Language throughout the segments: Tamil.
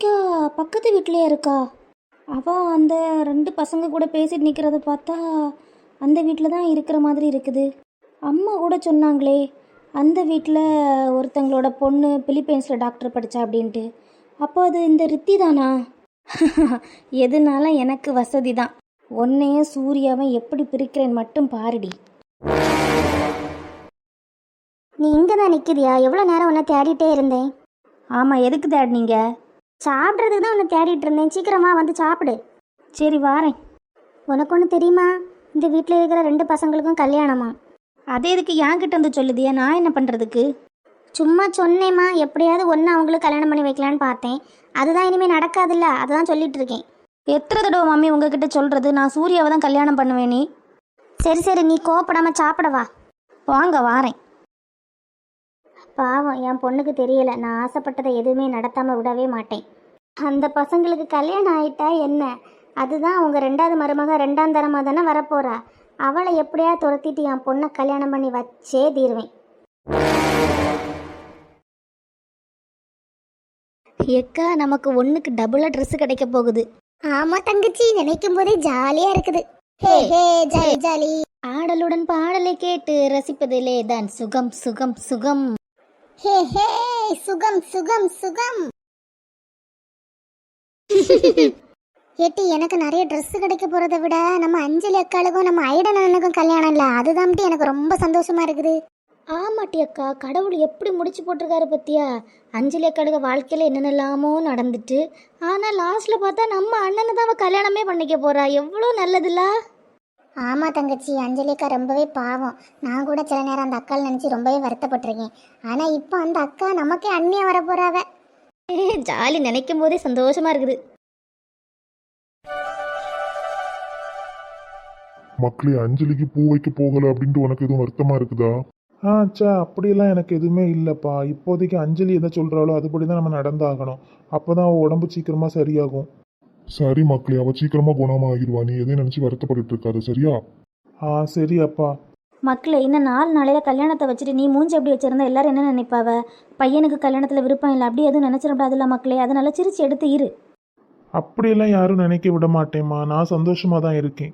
ரித்திகா பக்கத்து வீட்டிலே இருக்கா? அவள் அந்த ரெண்டு பசங்க கூட பேசிட்டு நிற்கிறத பார்த்தா அந்த வீட்டில் தான் இருக்கிற மாதிரி இருக்குது. அம்மா கூட சொன்னாங்களே அந்த வீட்டில் ஒருத்தங்களோட பொண்ணு பிலிப்பைன்ஸில் டாக்டர் படித்தா அப்படின்ட்டு. அப்போ அது இந்த ரித்தி தானா? எதுனால எனக்கு வசதி தான். உன்னையும் சூர்யாவும் எப்படி பிரிக்கிறேன் மட்டும் பாருடி. நீ இங்கே தான் நிற்கிறியா எவ்வளோ நேரம் உன்னை தேடிட்டே இருந்தேன். ஆமாம் எதுக்கு தேடினீங்க? சாப்பிட்றதுக்கு தான் உன்னை தேடிட்டு இருந்தேன். சீக்கிரமா வந்து சாப்பிடு. சரி வாரேன். உனக்கு ஒன்று தெரியுமா? இந்த வீட்டில் இருக்கிற ரெண்டு பசங்களுக்கும் கல்யாணமா? அதே எதுக்கு என்கிட்ட வந்து சொல்லுதியா நான் என்ன பண்ணுறதுக்கு சும்மா சொன்னேம்மா. எப்படியாவது ஒன்று அவங்களுக்கு கல்யாணம் பண்ணி வைக்கலான்னு பார்த்தேன். அதுதான் இனிமேல் நடக்காதுல்ல. அதுதான் சொல்லிட்டு இருக்கேன். எத்தனை தடவை மம்மி உங்ககிட்ட சொல்கிறது நான் சூர்யாவை தான் கல்யாணம் பண்ணுவேனே. சரி சரி. நீ கோப்படாமல் சாப்பிடவா வாங்க வாரேன். பாவம் என் பொண்ணுக்கு தெரியல. நான் ஆசைப்பட்டதை எதுவுமே நடத்தாம விடவே மாட்டேன். அந்த பசங்களுக்கு கல்யாணம் ஆயிட்டா என்ன? அதுதான் அவங்க ரெண்டாவது மருமக ரெண்டாம் தரமாக தானே வரப்போறா. அவளை எப்படியா துரத்திட்டு என் பொண்ணை கல்யாணம் பண்ணி வச்சே தீருவேன். எக்கா நமக்கு ஒன்றுக்கு டபுளாக ட்ரெஸ்ஸு கிடைக்க போகுது. ஆமா தங்கச்சி நினைக்கும் போதே ஜாலியா இருக்குது. Hey hey. Jolly jolly. ஆடலுடன் பாடலை கேட்டு ரசிப்பதிலே தான் சுகம் சுகம் சுகம். ஹே ஹே சுகம் சுகம் சுகம். ஏட்டி எனக்கு நிறைய ட்ரெஸ் கிடைக்க போறதை விட நம்ம அஞ்சலி அக்காளுக்கும் நம்ம ஐடன் அண்ணனுக்கும் கல்யாணம் இல்லை. அதுதான் எனக்கு ரொம்ப சந்தோஷமா இருக்குது. ஆமாட்டி அக்கா கடவுள் எப்படி முடிச்சு போட்டிருக்காரு பத்தியா? அஞ்சலி அக்காளுக்கு வாழ்க்கையில் என்னென்னலாமோ நடந்துட்டு ஆனால் லாஸ்ட்டில் பார்த்தா நம்ம அண்ணனை தான் அவ கல்யாணமே பண்ணிக்க போறா. எவ்வளோ நல்லதுல்ல? ஆமா தங்கச்சி அஞ்சலி அக்கா ரொம்பவே பாவம். நான் கூட சில நேரம் அந்த அக்காள் நினைச்சு ரொம்பவே வருத்தப்பட்டிருக்கேன். ஆனா இப்போ அந்த அக்கா நமக்கே அண்ணியா வர போறாவ ஏ ஜாலி நினைக்கும் போதே சந்தோஷமா இருக்குது. மக்களே அஞ்சலிக்கு பூ வைக்க போகல அப்படின்ட்டு உனக்கு எதுவும் வருத்தமா இருக்குதா? ஆ சே அப்படியெல்லாம் எனக்கு எதுவுமே இல்லைப்பா. இப்போதைக்கு அஞ்சலி எதை சொல்கிறாளோ அதுபடி தான் நம்ம நடந்தாகணும். அப்போ தான் உடம்பு சீக்கிரமாக சரியாகும். சரி மக்களே அவ சீக்கிரமா குணமாகிடுவா. நீ எதையும் நினைச்சு வருத்தப்பட்டு இருக்காது சரியா? ஆ சரி அப்பா மக்களே இன்னும் நாலு நாளையில கல்யாணத்தை வச்சுட்டு நீ மூஞ்சி எப்படி வச்சிருந்தா எல்லாரும் என்ன நினைப்பாவ? பையனுக்கு கல்யாணத்தில் விருப்பம் இல்லை அப்படி எதுவும் நினச்சிடக்கூடாதுல்ல மக்களே? அதனால சிரிச்சு எடுத்து இரு. அப்படியெல்லாம் யாரும் நினைக்க விட மாட்டேம்மா. நான் சந்தோஷமாக தான் இருக்கேன்.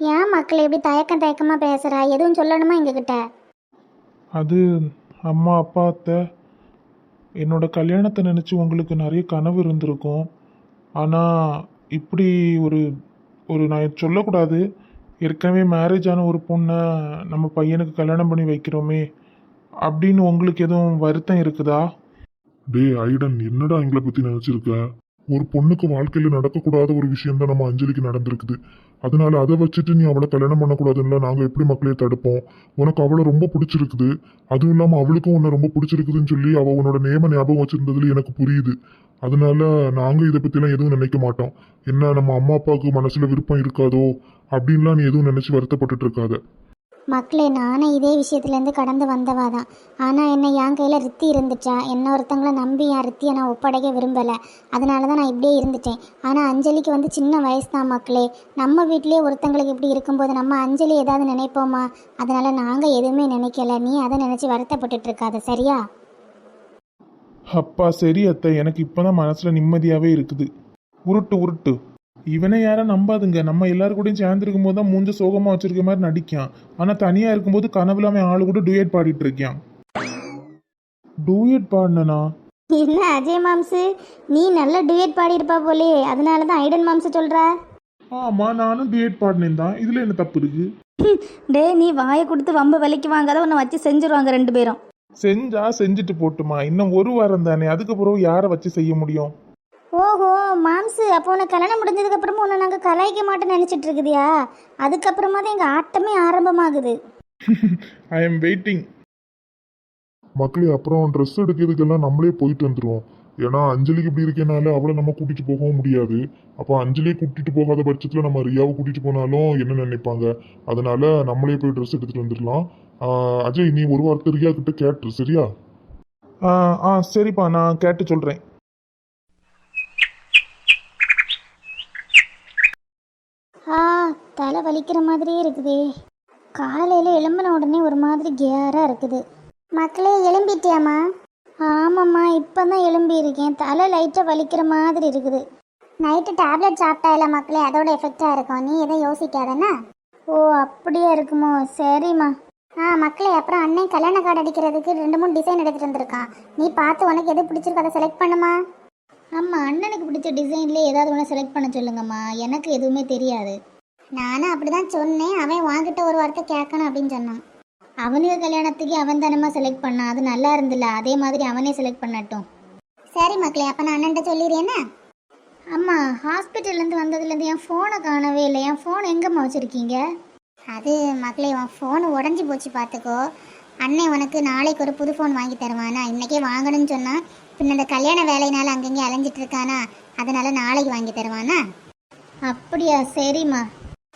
ஏன் மக்கள் இப்படி தயக்கம் தயக்கமா பேசுறா? எதுவும் சொல்லணுமா எங்ககிட்ட? அது அம்மா அப்பா அத்தை என்னோட கல்யாணத்தை நினச்சி உங்களுக்கு நிறைய கனவு இருந்திருக்கும். ஆனால் இப்படி ஒரு ஒரு நான் சொல்லக்கூடாது. ஏற்கனவே மேரேஜ் ஆன ஒரு பொண்ணை நம்ம பையனுக்கு கல்யாணம் பண்ணி வைக்கிறோமே அப்படின்னு உங்களுக்கு எதுவும் வருத்தம் இருக்குதா? டேய் ஐடன் என்னடா எங்களை பற்றி நினச்சிருக்க? ஒரு பொண்ணுக்கு வாழ்க்கையில் நடக்கக்கூடாத ஒரு விஷயம் தான் நம்ம அஞ்சலிக்கு நடந்திருக்குது. அதனால அதை வச்சுட்டு நீ அவளை கல்யாணம் பண்ணக்கூடாதுன்னா நாங்கள் எப்படி மக்களையே தடுப்போம்? உனக்கு அவளை ரொம்ப பிடிச்சிருக்குது. அதுவும் இல்லாமல் அவளுக்கும் உன்னை ரொம்ப பிடிச்சிருக்குதுன்னு சொல்லி அவள் உன்னோட நேம ஞாபகம் வச்சிருந்ததுல எனக்கு புரியுது. அதனால நாங்கள் இதை பற்றிலாம் எதுவும் நினைக்க மாட்டோம். என்ன நம்ம அம்மா அப்பாவுக்கு மனசில் விருப்பம் இருக்காதோ? அப்படின்லாம் நீ எதுவும் நினச்சி வருத்தப்பட்டுட்டு இருக்காத. மக்களே நானும் இதே விஷயத்துலேருந்து கடந்து வந்தவா தான். ஆனால் என்ன என் கையில் ரித்தி இருந்துச்சா? என்ன ஒருத்தங்களை நம்பி என் ரித்தியை நான் ஒப்படைக்க விரும்பலை. அதனால தான் நான் இப்படியே இருந்துட்டேன். ஆனால் அஞ்சலிக்கு வந்து சின்ன வயசு தான் மக்களே. நம்ம வீட்டிலே ஒருத்தங்களுக்கு இப்படி இருக்கும்போது நம்ம அஞ்சலி ஏதாவது நினைப்போமா? அதனால் நாங்கள் எதுவுமே நினைக்கல. நீ அதை நினச்சி வருத்தப்பட்டுட்டு இருக்காத சரியா? அப்பா சரி அத்தை. எனக்கு இப்போதான் மனசில் நிம்மதியாகவே இருக்குது. உருட்டு உருட்டு. இவனை யாரும் நம்பாதுங்க. நம்ம எல்லாரும் கூடயும் சேர்ந்துருக்கும் போது தான் மூஞ்ச சோகமாக வச்சிருக்க மாதிரி நடிக்கான். ஆனால் தனியாக இருக்கும்போது கனவுல அவன் ஆளு கூட டூயட் பாடிட்டு இருக்கான். டூயட் பாடினா என்ன அஜய் மாம்சு? நீ நல்ல டுயட் பாடியிருப்பா போலே. அதனால தான் ஐடன் மாம்சு சொல்கிறா ஆமாம் நானும் டூயட் பாடினேன் தான். இதில் என்ன தப்பு இருக்கு? டே நீ வாயை கொடுத்து வம்பு விலைக்கு வாங்காத உன்னை வச்சு செஞ்சிருவாங்க ரெண்டு பேரும். செஞ்சா செஞ்சுட்டு போட்டுமா. இன்னும் ஒரு வாரம் தானே. அதுக்கப்புறம் யாரை வச்சு செய்ய முடியும்? ஓஹோ மாம்சு. அப்போ உனக்கு கல்யாணம் முடிஞ்சதுக்கு அப்புறமா உன்னை நாங்கள் கலாய்க்க மாட்டோம்னு நினச்சிட்டு இருக்குதியா? அதுக்கப்புறமா தான் எங்கள் ஆட்டமே ஆரம்பமாகுது. ஐ எம் வெயிட்டிங் மக்களே அப்புறம் ட்ரெஸ் எடுக்கிறதுக்கெல்லாம் நம்மளே போயிட்டு வந்துடுவோம் ஏன்னா அஞ்சலிக்கு இப்படி இருக்கனால அவளை நம்ம கூட்டிட்டு போகவும் முடியாது. அப்போ அஞ்சலியை கூட்டிட்டு போகாத பட்சத்தில் நம்ம ரியாவை கூட்டிட்டு போனாலும் என்ன நினைப்பாங்க? அதனால நம்மளே போய் ட்ரெஸ் எடுத்துட்டு வந்துடலாம். அஜய் நீ ஒரு வாரத்தை ரியா கிட்ட கேட்டுரு சரியா? ஆ ஆ சரிப்பா நான் கேட்டு சொல்கிறேன் ஆ தலை வலிக்கிற மாதிரியே இருக்குதே. காலையில் எழும்பின உடனே ஒரு மாதிரி கேராக இருக்குது. மக்களே எழும்பிட்டியாம்மா? ஆமாம்மா இப்போ தான் எழும்பி இருக்கேன் தலை லைட்டாக வலிக்கிற மாதிரி இருக்குது. நைட்டு டேப்லெட் சாப்பிட்டா இல்லை மக்களே அதோட எஃபெக்டாக இருக்கும். நீ எதை யோசிக்காதண்ணா ஓ அப்படியே இருக்குமோ. சரிம்மா. ஆ மக்களே அப்புறம் அண்ணன் கல்யாண கார்டு அடிக்கிறதுக்கு ரெண்டு மூணு டிசைன் எடுத்துகிட்டு வந்திருக்கான். நீ பார்த்து உனக்கு எது பிடிச்சிருக்கோ அதை செலக்ட் பண்ணுமா? ஆமாம் அண்ணனுக்கு பிடிச்ச டிசைன்லேயே ஏதாவது ஒன்று செலக்ட் பண்ண சொல்லுங்கம்மா. எனக்கு எதுவுமே தெரியாது. நானும் அப்படி தான் சொன்னேன். அவன் வாங்கிட்ட ஒரு வார்த்தை கேட்கணும் அப்படின்னு சொன்னான். அவனுக்கு கல்யாணத்துக்கு அவன் தானம்மா செலக்ட் பண்ணான். அது நல்லா இருந்துல. அதே மாதிரி அவனே செலக்ட் பண்ணட்டும். சரி மக்களே அப்போ நான் அண்ணன்ட்ட சொல்லிடுறேன்னா அம்மா ஹாஸ்பிட்டல்லேருந்து வந்ததுலேருந்து என் ஃபோனை காணவே இல்லை. என் ஃபோன் எங்கம்மா வச்சுருக்கீங்க? அது மக்களே உன் ஃபோன் உடஞ்சி போச்சு பார்த்துக்கோ அண்ணன் உனக்கு நாளைக்கு ஒரு புது ஃபோன் வாங்கி தருவானா? இன்னைக்கே வாங்கணும்னு சொன்னா பின்ன இந்த கல்யாண வேலையினால அங்கங்கே அலைஞ்சிட்டு இருக்கானா? அதனால நாளைக்கு வாங்கி தருவானா? அப்படியா? சரிம்மா.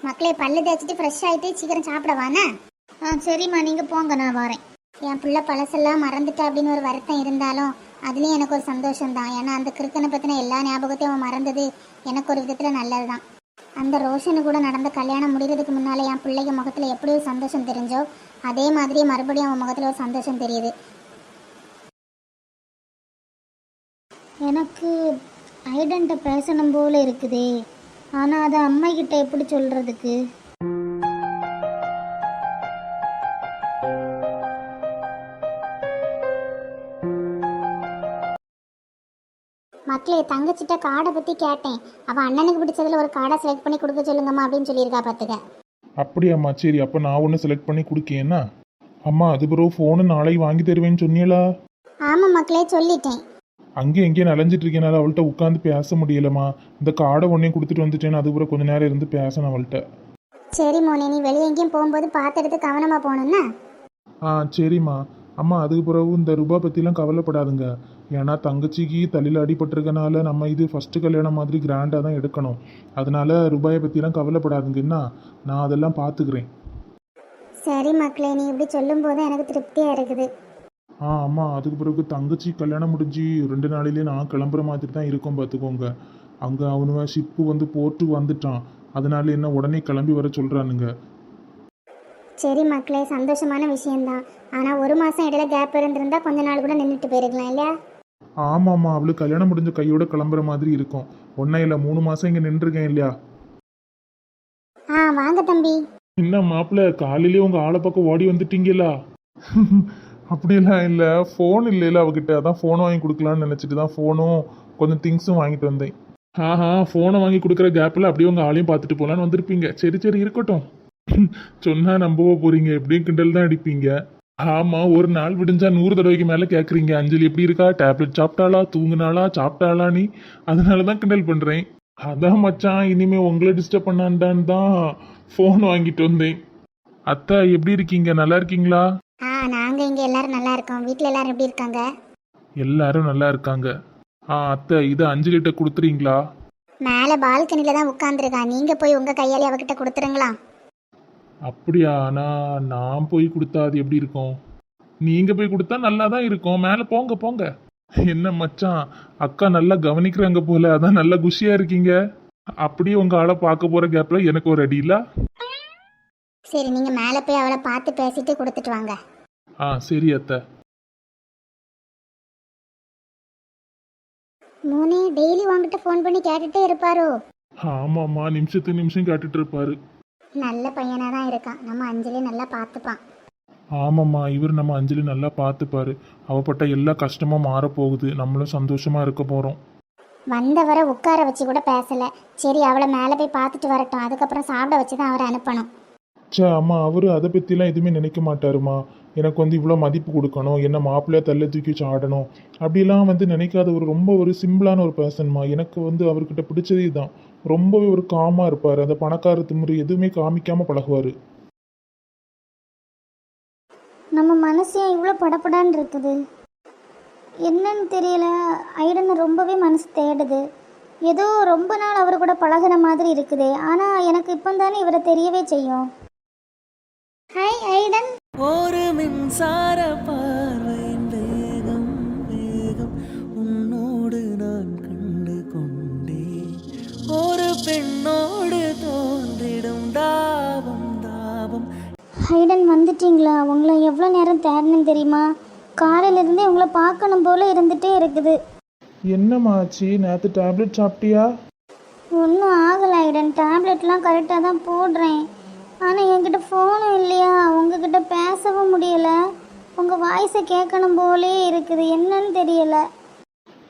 மக்களே பல்லு தேய்ச்சிட்டு ஃப்ரெஷ் ஆகிட்டு சீக்கிரம் சாப்பிடவானா ஆ சரிம்மா. நீங்கள் போங்க நான் வரேன். என் பிள்ளை பழசெல்லாம் மறந்துட்டா அப்படின்னு ஒரு வருத்தம் இருந்தாலும் அதுலேயும் எனக்கு ஒரு சந்தோஷம் தான் ஏன்னா அந்த கிறுக்கனை பற்றின எல்லா ஞாபகத்தையும் அவன் மறந்தது எனக்கு ஒரு விதத்தில் நல்லது தான் அந்த ரோஷனு கூட நடந்த கல்யாணம் முடிகிறதுக்கு முன்னால் என் பிள்ளைங்க முகத்தில் எப்படி ஒரு சந்தோஷம் தெரிஞ்சோ அதே மாதிரி மறுபடியும் அவன் முகத்தில் ஒரு சந்தோஷம் தெரியுது. எனக்கு ஐடென்ட்டை பேசணும் போல இருக்குதே. ஆனால் அதை அம்மா கிட்ட எப்படி சொல்கிறதுக்கு மக்களே தங்கச்சிட்ட கார்டை பற்றி கேட்டேன். அவள் அண்ணனுக்கு பிடிச்சதுல ஒரு கார்டை செலக்ட் பண்ணி கொடுக்க சொல்லுங்கம்மா அப்படின்னு சொல்லியிருக்கா பார்த்துக்க அப்படியாம்மா சரி அப்போ நான் ஒன்று செலக்ட் பண்ணி கொடுக்கேன்னா அம்மா அது பிறகு ஃபோனு நாளைக்கு வாங்கி தருவேன்னு சொன்னியலா ஆமாம் மக்களே சொல்லிட்டேன். அங்கேயும் எங்கேயும் நலைஞ்சிட்டு இருக்கேனால அவள்கிட்ட உட்காந்து பேச முடியலம்மா. இந்த கார்டை ஒன்றையும் கொடுத்துட்டு வந்துட்டேன்னு அது பிறகு கொஞ்ச நேரம் இருந்து பேசணும் அவள்கிட்ட. சரி மோனே நீ வெளியே எங்கேயும் போகும்போது பார்த்து எடுத்து கவனமாக ஆ சரிம்மா. அம்மா அதுக்கு பிறகு இந்த ரூபா பற்றிலாம் கவலைப்படாதுங்க. ஏன்னா தங்கச்சிக்கு தலையில் அடிபட்டிருக்கனால நம்ம இது ஃபஸ்ட்டு கல்யாணம் மாதிரி கிராண்டாக தான் எடுக்கணும். அதனால ரூபாயை பற்றிலாம் கவலைப்படாதுங்கன்னா நான் அதெல்லாம் பார்த்துக்கிறேன் சரி மக்களே நீ இப்படி சொல்லும்போது எனக்கு திருப்தியாக இருக்குது. ஆ ஆமாம் அதுக்கு பிறகு தங்கச்சி கல்யாணம் முடிஞ்சு ரெண்டு நாளிலே நான் கிளம்புற மாதிரி தான் இருக்கும் பார்த்துக்கோங்க அங்கே அவனுவ ஷிப்பு வந்து போர்ட்டுக்கு வந்துட்டான். அதனால என்ன உடனே கிளம்பி வர சொல்கிறானுங்க சரி மக்களே சந்தோஷமான விஷயம்தான். ஆனால் ஒரு மாதம் இடையில கேப் இருந்திருந்தா கொஞ்ச நாள் கூட நின்றுட்டு போயிருக்கலாம் இல்லையா? ஆமாம்மா அவளுக்கு கல்யாணம் முடிஞ்ச கையோட கிளம்புற மாதிரி இருக்கும். ஒன்றா இல்லை மூணு மாதம் இங்கே நின்றுருக்கேன் இல்லையா? ஆ வாங்க தம்பி. என்ன மாப்பிள்ள காலையிலேயே உங்கள் ஆளை பக்கம் ஓடி வந்துட்டீங்களா? அப்படியெல்லாம் இல்லை ஃபோன் இல்லைல்ல அவகிட்ட. அதான் ஃபோன் வாங்கி கொடுக்கலான்னு நினச்சிட்டு தான் ஃபோனும் கொஞ்சம் திங்ஸும் வாங்கிட்டு வந்தேன். ஆஹா ஃபோனை வாங்கி கொடுக்குற கேப்பில் அப்படியே உங்கள் ஆளையும் பார்த்துட்டு போகலான்னு வந்திருப்பீங்க. சரி சரி இருக்கட்டும். சொன்னால் நம்பவோ போகிறீங்க எப்படியும் கிண்டல் தான் அடிப்பீங்க. ஆமாம் ஒரு நாள் விடிஞ்சா நூறு தடவைக்கு மேலே கேட்குறீங்க அஞ்சலி எப்படி இருக்கா? டேப்லெட் சாப்பிட்டாளா? தூங்குனாளா? சாப்பிட்டாளா நீ? அதனால தான் கிண்டல் பண்ணுறேன் அதான் மச்சான் இனிமே உங்களை டிஸ்டர்ப் பண்ணான்டான்னு தான் ஃபோன் வாங்கிட்டு வந்தேன். அத்தை எப்படி இருக்கீங்க? நல்லா இருக்கீங்களா? ஆ நாங்கள் இங்கே எல்லாரும் நல்லா இருக்கோம். வீட்டில் எல்லாரும் எப்படி இருக்காங்க? எல்லாரும் நல்லா இருக்காங்க. ஆ அத்தை இது அஞ்சலிட்ட கொடுத்துறீங்களா? மேலே பால்கனியில் தான் உட்காந்துருக்கா நீங்கள் போய் உங்கள் கையாலே அவகிட்ட கொடுத்துருங்களா அப்படியா ஆனால் நான் போய் கொடுத்தா அது எப்படி இருக்கும்? நீங்க போய் கொடுத்தா நல்லா தான் இருக்கும். மேலே போங்க போங்க. என்ன மச்சான் அக்கா நல்லா கவனிக்கிறாங்க போல. அதான் நல்லா குஷியா இருக்கீங்க. அப்படியே உங்க ஆளை பார்க்க போற கேப்ல எனக்கு ஒரு அடி இல்ல? சரி நீங்கள் மேலே போய் அவளை பார்த்து பேசிட்டு கொடுத்துட்டு வாங்க. ஆ சரி அத்தை. மோனே டெய்லி உங்ககிட்ட ஃபோன் பண்ணி கேட்டுட்டே இருப்பாரோ? ஆமாம்மா நிமிஷத்துக்கு நிமிஷம் கேட்டுட்டு இருப்பாரு. நல்ல பையனாக தான் இருக்கான். நம்ம அஞ்சலி நல்லா பார்த்துப்பான். ஆமாம்மா இவர் நம்ம அஞ்சலி நல்லா பார்த்துப்பாரு. அவப்பட்ட எல்லா கஷ்டமும் மாறப்போகுது நம்மளும் சந்தோஷமா இருக்க போறோம். வந்தவரை உட்கார வச்சு கூட பேசலை. சரி அவளை மேலே போய் பார்த்துட்டு வரட்டும். அதுக்கப்புறம் சாப்பிட வச்சு தான் அவரை அனுப்பணும். ச்சே அம்மா அவரு அதை பற்றிலாம் எதுவுமே நினைக்க மாட்டாருமா. எனக்கு வந்து இவ்வளோ மதிப்பு கொடுக்கணும் என்ன மாப்பிள்ளையாக தள்ள தூக்கி வச்சு ஆடணும். அப்படிலாம் வந்து நினைக்காத ஒரு ரொம்ப ஒரு சிம்பிளான ஒரு பர்சன்மா எனக்கு வந்து அவர்கிட்ட பிடிச்சதே தான் ரொம்பவே ஒரு காமாக இருப்பார். அந்த பணக்கார திமிரு எதுவுமே காமிக்காமல் பழகுவார். நம்ம மனசு ஏன் இவ்வளோ படப்படான்னு இருக்குது? என்னன்னு தெரியல. ஐடனை ரொம்பவே மனசு தேடுது. ஏதோ ரொம்ப நாள் அவர் கூட பழகுன மாதிரி இருக்குதே. ஆனால் எனக்கு இப்போ தானே இவரை தெரியவே செய்யும். Hi Aiden. ஒரு மின்சார பார்வையின் வேகம் வேகம் உன்னோடு நான் கண்டு கொண்டேன் ஒரு பெண்ணோடு தோன்றிடும் தாபம் தாபம். ஐடன் வந்துட்டீங்களா? உங்களை எவ்வளோ நேரம் தேடணும் தெரியுமா? காலையிலேருந்தே உங்களை பார்க்கணும் போல இருந்துகிட்டே இருக்குது. என்னம்மா ஆச்சு நேற்று டேப்லெட் சாப்பிட்டியா? ஒன்றும் ஆகலை ஐடன் டேப்லெட்லாம் கரெக்டாக தான் போடுறேன். ஆனால் என்கிட்ட ஃபோனும் இல்லையா? உங்ககிட்ட பேசவும் முடியலை. உங்கள் வாய்ஸை கேட்கணும் போலே இருக்குது. என்னன்னு தெரியலை.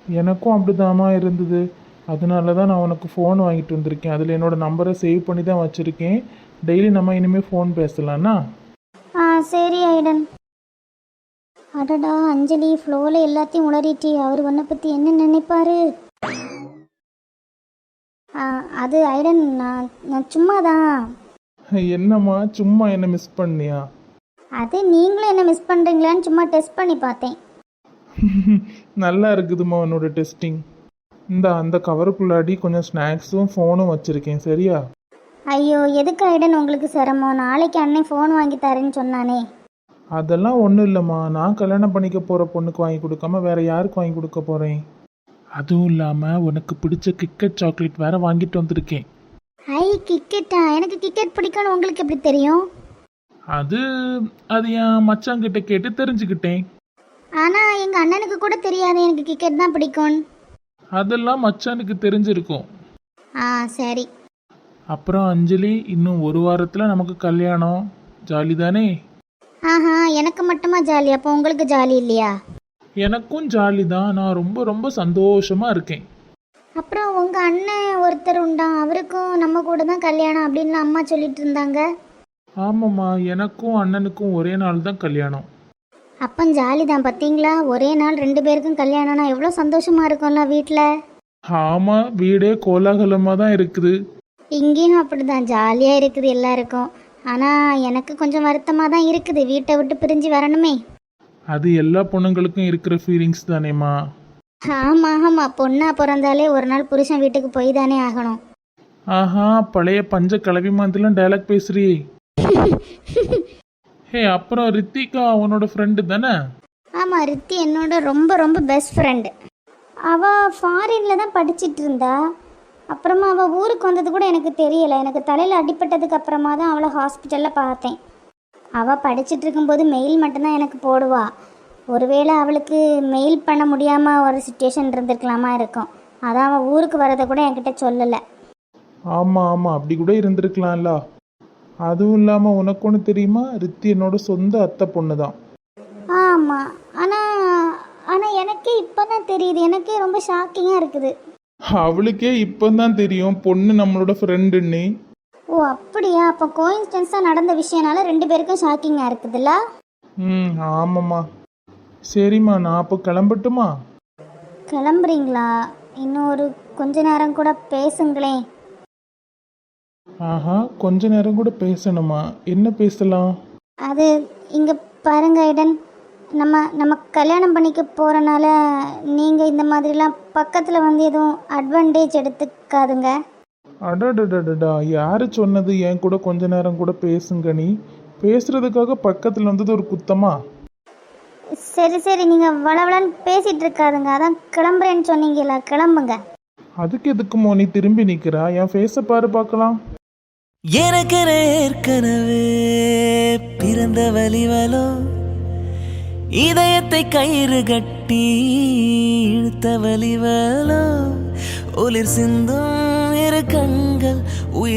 எனக்கும் அப்படிதாம்மா இருந்தது. அதனால தான் நான் உனக்கு ஃபோன் வாங்கிட்டு வந்திருக்கேன். அதில் என்னோட நம்பரை சேவ் பண்ணி தான் வச்சுருக்கேன். டெய்லி நம்ம இனிமேல் ஃபோன் பேசலாம்னா? ஆ சரி ஐடன். அடடா அஞ்சலி ஃப்ளோவில் எல்லாத்தையும் உளறிட்டி. அவர் உன்னை பற்றி என்ன நினைப்பாரு? ஆ, அது ஐடன் நான் நான் சும்மா தான் என்னம்மா சும்மா என்ன மிஸ் பண்ணியா? அது நீங்களும் என்ன மிஸ் பண்ணுறீங்களான்னு சும்மா டெஸ்ட் பண்ணி பார்த்தேன். நல்லா இருக்குதும்மா உன்னோட டெஸ்டிங் இந்த அந்த கவருக்குள்ளாடி கொஞ்சம் ஸ்நாக்ஸும் ஃபோனும் வச்சுருக்கேன் சரியா? ஐயோ எதுக்கு ஐடன் உங்களுக்கு சிரமம். நாளைக்கு அண்ணன் ஃபோன் வாங்கி தரேன்னு சொன்னானே. அதெல்லாம் ஒன்றும் இல்லைம்மா. நான் கல்யாணம் பண்ணிக்க போகிற பொண்ணுக்கு வாங்கி கொடுக்காம வேற யாருக்கு வாங்கி கொடுக்க போகிறேன் அதுவும் இல்லாமல் உனக்கு பிடிச்ச கிக்கெட் சாக்லேட் வேற வாங்கிட்டு வந்திருக்கேன். கிரிக்கெட்டா எனக்கு கிரிக்கெட் பிடிக்கும்னு உங்களுக்கு எப்படி தெரியும்? அது அது என் மச்சாங்கிட்ட கேட்டு தெரிஞ்சுக்கிட்டேன். ஆனால் எங்கள் அண்ணனுக்கு கூட தெரியாது எனக்கு கிரிக்கெட் தான் பிடிக்கும் அதெல்லாம் மச்சானுக்கு தெரிஞ்சிருக்கும். ஆ சரி. அப்புறம் அஞ்சலி இன்னும் ஒரு வாரத்தில் நமக்கு கல்யாணம். ஜாலி தானே? ஆஹா எனக்கு மட்டுமா ஜாலி? அப்போ உங்களுக்கு ஜாலி இல்லையா? எனக்கும் ஜாலி தான். நான் ரொம்ப ரொம்ப சந்தோஷமாக இருக்கேன். அப்புறம் உங்கள் அண்ணன் ஒருத்தர் உண்டாம். அவருக்கும் நம்ம கூட தான் கல்யாணம் அப்படின்னு அம்மா சொல்லிட்டு இருந்தாங்க. ஆமாம்மா எனக்கும் அண்ணனுக்கும் ஒரே நாள் தான் கல்யாணம். அப்போ ஜாலி தான் பார்த்தீங்களா ஒரே நாள் ரெண்டு பேருக்கும் கல்யாணம்னா எவ்வளோ சந்தோஷமா இருக்கும்ல வீட்டில் ஆமாம் வீடே கோலாகலமாக தான் இருக்குது. இங்கேயும் அப்படிதான் ஜாலியாக இருக்குது எல்லாருக்கும். ஆனால் எனக்கு கொஞ்சம் வருத்தமாக தான் இருக்குது. வீட்டை விட்டு பிரிஞ்சு வரணுமே. அது எல்லா பொண்ணுங்களுக்கும் இருக்கிற ஃபீலிங்ஸ் தானேம்மா. ஆமாம் ஆமாம் பொண்ணா பிறந்தாலே ஒரு நாள் புருஷன் வீட்டுக்கு போய் தானே ஆகணும். ஆஹா பழைய பஞ்ச கலவி மாதிரிலாம் டைலாக் பேசுறியே. ஹே அப்புறம் ரித்திகா உன்னோட ஃப்ரெண்டு தானே? ஆமாம் ரித்தி என்னோட ரொம்ப ரொம்ப பெஸ்ட் ஃப்ரெண்டு அவள் ஃபாரினில் தான் படிச்சிட்டு இருந்தா. அப்புறமா அவள் ஊருக்கு வந்தது கூட எனக்கு தெரியலை. எனக்கு தலையில் அடிபட்டதுக்கு அப்புறமா தான் அவளை ஹாஸ்பிட்டலில் பார்த்தேன். அவள் படிச்சிட்டு இருக்கும்போது மெயில் மட்டும்தான் எனக்கு போடுவா. ஒருவேளை அவளுக்கு மெயில் பண்ண முடியாமல் ஒரு சுச்சுவேஷன் இருந்திருக்கலாமா இருக்கும். அதான் அவள் ஊருக்கு வரதை கூட என்கிட்ட சொல்லலை. ஆமாம் ஆமாம் அப்படி கூட இருந்திருக்கலாம்ல. அதுவும் இல்லாமல் உனக்கு ஒன்று தெரியுமா? ரித்தி என்னோட சொந்த அத்தை பொண்ணு தான் ஆமாம் ஆனால் ஆனால் எனக்கே இப்போ தான் தெரியுது. எனக்கே ரொம்ப ஷாக்கிங்காக இருக்குது. அவளுக்கே இப்போ தான் தெரியும் பொண்ணு நம்மளோட ஃப்ரெண்டுன்னு ஓ அப்படியா? அப்போ கோயின்ஸ்டன்ஸாக நடந்த விஷயனால ரெண்டு பேருக்கும் ஷாக்கிங்காக இருக்குதுல்ல? ம் ஆமாம்மா. சரிம்மா நான் அப்போ கிளம்பட்டுமா? கிளம்புறீங்களா? இன்னும் ஒரு கொஞ்ச நேரம் கூட பேசுங்களேன். ஆஹா கொஞ்ச நேரம் கூட பேசணுமா? என்ன பேசலாம்? அது இங்கே பாருங்க ஐடன். நம்ம நம்ம கல்யாணம் பண்ணிக்க போகிறனால நீங்கள் இந்த மாதிரிலாம் பக்கத்தில் வந்து எதுவும் அட்வான்டேஜ் எடுத்துக்காதுங்க. அடடடடடா யாரு சொன்னது? என் கூட கொஞ்ச நேரம் கூட பேசுங்க நீ. பேசுறதுக்காக பக்கத்தில் வந்தது ஒரு குத்தமா? சரி சரி நீங்கள் வளவளன்னு பேசிகிட்டு இருக்காதுங்க அதான் கிளம்புறேன்னு சொன்னீங்களா கிளம்புங்க. அதுக்கு எதுக்குமோ நீ திரும்பி நிற்கிறா என் ஃபேஸை பாரு பார்க்கலாம். எனக்கு ஏற்கனவே பிறந்த வலிவலோ இதயத்தை கயிறு கட்டி இழுத்த வலிவலோ ஒளிர் சிந்தும் இரு கண்கள் உயிர்